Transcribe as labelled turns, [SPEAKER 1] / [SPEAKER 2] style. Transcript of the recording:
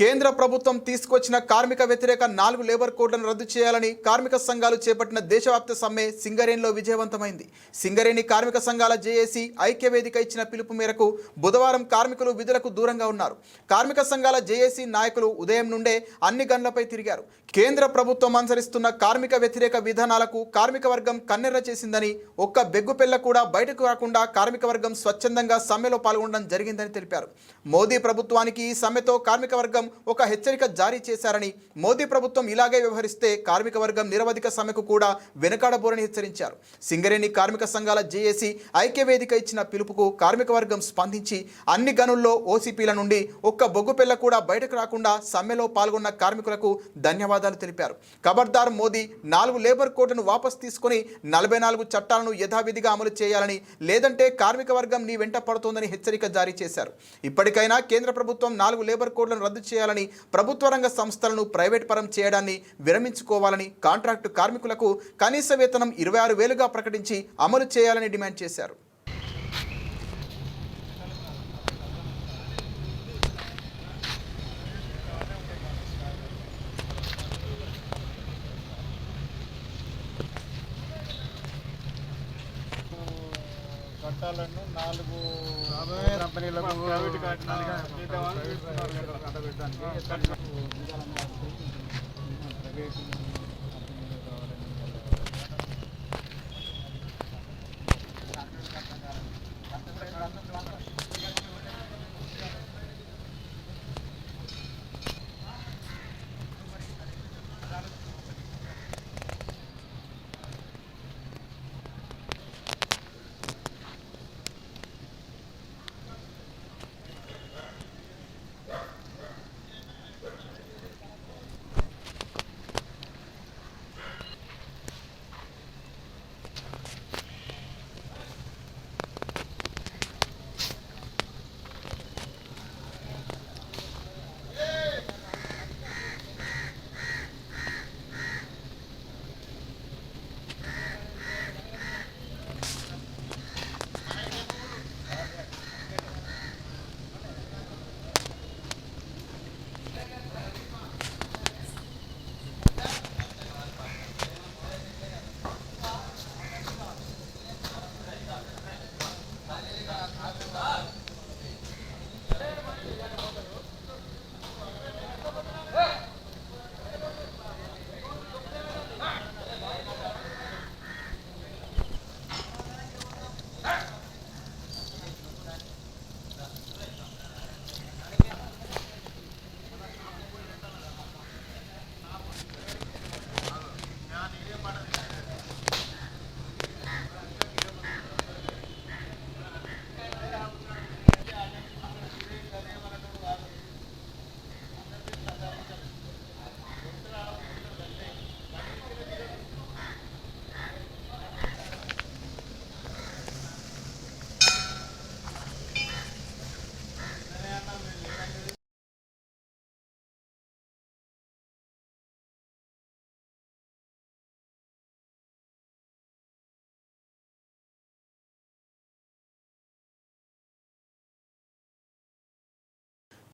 [SPEAKER 1] కేంద్ర ప్రభుత్వం తీసుకొచ్చిన కార్మిక వ్యతిరేక నాలుగు లేబర్ కోడ్లను రద్దు చేయాలని కార్మిక సంఘాలు చేపట్టిన దేశవ్యాప్త సమ్మె సింగరేణిలో విజయవంతమైంది. సింగరేణి కార్మిక సంఘాల జేఏసీ ఐక్యవేదిక ఇచ్చిన పిలుపు మేరకు బుధవారం కార్మికులు విధులకు దూరంగా ఉన్నారు. కార్మిక సంఘాల జేఏసీ నాయకులు ఉదయం నుండే అన్ని గన్లపై తిరిగారు. కేంద్ర ప్రభుత్వం అనుసరిస్తున్న కార్మిక వ్యతిరేక విధానాలకు కార్మిక వర్గం కన్నెర్ర చేసిందని ఒక్క బెగ్గుపెల్ల కూడా బయటకు రాకుండా కార్మిక వర్గం స్వచ్ఛందంగా సమ్మెలో పాల్గొనడం జరిగిందని తెలిపారు. మోదీ ప్రభుత్వానికి ఈ సమ్మెతో కార్మిక వర్గం ఒక హెచ్చరిక జారీ చేశారని మోదీ ప్రభుత్వం ఇలాగే వ్యవహరిస్తే కార్మిక వర్గం నిరవధిక సమ్మెకు కూడా వెనుకాడబోరని హెచ్చరించారు. సింగరేణి కార్మిక సంఘాల జేఏసీ ఐక్యవేదిక ఇచ్చిన పిలుపుకు కార్మిక వర్గం స్పందించి అన్ని గనుల్లో ఓసీపీల నుండి ఒక్క బొగ్గు పిల్ల కూడా బయటకు రాకుండా సమ్మెలో పాల్గొన్న కార్మికులకు ధన్యవాదాలు తెలిపారు. ఖబర్దార్ మోదీ నాలుగు లేబర్ కోడ్లను వాపస్ తీసుకొని నలభై నాలుగు చట్టాలను యథావిధిగా అమలు చేయాలని లేదంటే కార్మిక వర్గం నీ వెంట పడుతోందని హెచ్చరిక జారీ చేశారు. ఇప్పటికైనా కేంద్ర ప్రభుత్వం నాలుగు లేబర్ కోడ్లను రద్దు చేయాలని ప్రభుత్వ రంగ సంస్థలను ప్రైవేట్ పరం చేయడాన్ని విరమించుకోవాలని కాంట్రాక్టు కార్మికులకు కనీస వేతనం ఇరవై ఆరు వేలుగా ప్రకటించి అమలు చేయాలని డిమాండ్ చేశారు.
[SPEAKER 2] చట్టాలను నాలుగు కంపెనీలకు ప్రైవేట్ ప్రైవేట్